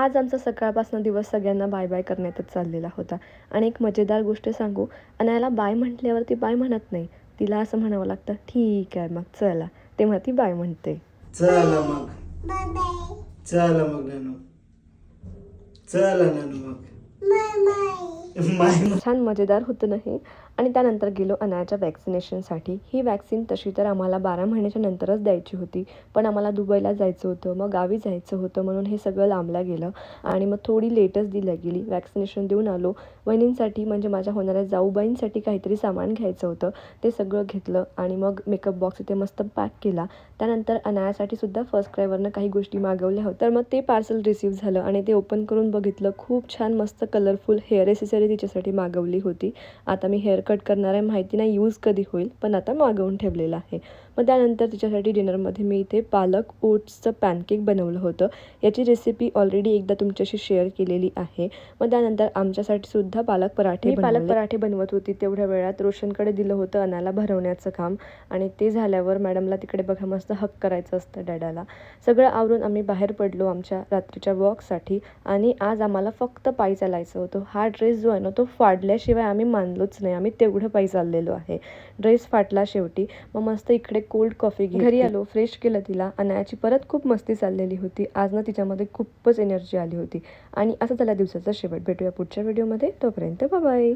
आज आमचा सकाळपासून दिवस सगळ्यांना बाय बाय करण्यातच चाललेला होता. आणि एक मजेदार गोष्ट सांगू अनायाला बाय म्हटल्यावर ती बाय म्हणत नाही. तिला असं म्हणावं लागतं ठीक आहे मग चला. तेव्हा ती बाय म्हणते. चला मग. Bye bye. चला मग नानू. चला नानू मग. बाय बाय छान मजेदार होतं नाही आणि त्यानंतर गेलो अनायाच्या वॅक्सिनेशनसाठी ही वॅक्सिन तशी तर आम्हाला बारा महिन्याच्या नंतरच द्यायची होती. पण आम्हाला दुबईला जायचं होतं मग गावी जायचं होतं म्हणून हे सगळं लांबलं गेलं. आणि मग थोडी लेटच दिल्या गेली. वॅक्सिनेशन देऊन आलो. वहिनींसाठी म्हणजे माझ्या होणाऱ्या जाऊबाईंसाठी काहीतरी सामान घ्यायचं होतं. ते सगळं घेतलं आणि मग मेकअप बॉक्स इथे मस्त पॅक केला. त्यानंतर अनायासाठी सुद्धा फर्स्ट क्रायवरनं काही गोष्टी मागवल्या होत्या. तर मग ते पार्सल रिसीव्ह झालं आणि ते ओपन करून बघितलं. खूप छान मस्त कलरफुल हेअर एसेसरी तिच्यासाठी मागवली होती. आता मी हेअर कट करणार आहे माहिती नाही यूज कधी होईल पण आता मागवून ठेवलेलं आहे. मग त्यानंतर तिच्यासाठी डिनरमध्ये मी इथे पालक ओट्सचं पॅनकेक बनवलं होतं. याची रेसिपी ऑलरेडी एकदा तुमच्याशी शेअर केलेली आहे. मग त्यानंतर आमच्यासाठी सुद्धा पालक पराठे पालक पराठे बनवत होती. तेवढ्या वेळात रोशनकडे दिलं होतं अनाला भरवण्याचं काम. आणि ते झाल्यावर मॅडमला तिकडे बघा मस्त हक करायचं असतं डॅडाला. सगळं आवरून आम्ही बाहेर पडलो आमच्या रात्रीच्या वॉकसाठी आणि आज आम्हाला फक्त पायी चालायचं होतं. हा ड्रेस जो आहे ना तो फाडल्याशिवाय आम्ही मानलोच नाही. आम्ही तेवढं पायी चाललेलो आहे. ड्रेस फाटला शेवटी. मग मस्त इकडे कोल्ड कॉफी घरी आलो. फ्रेश केलं तिला. अनायाची परत खूप मस्ती चाललेली होती. आज ना तिच्यामध्ये खूपच एनर्जी आली होती. आणि असं झाला दिवसाचा शेवट. भेटूया पुढच्या व्हिडिओमध्ये तोपर्यंत बाय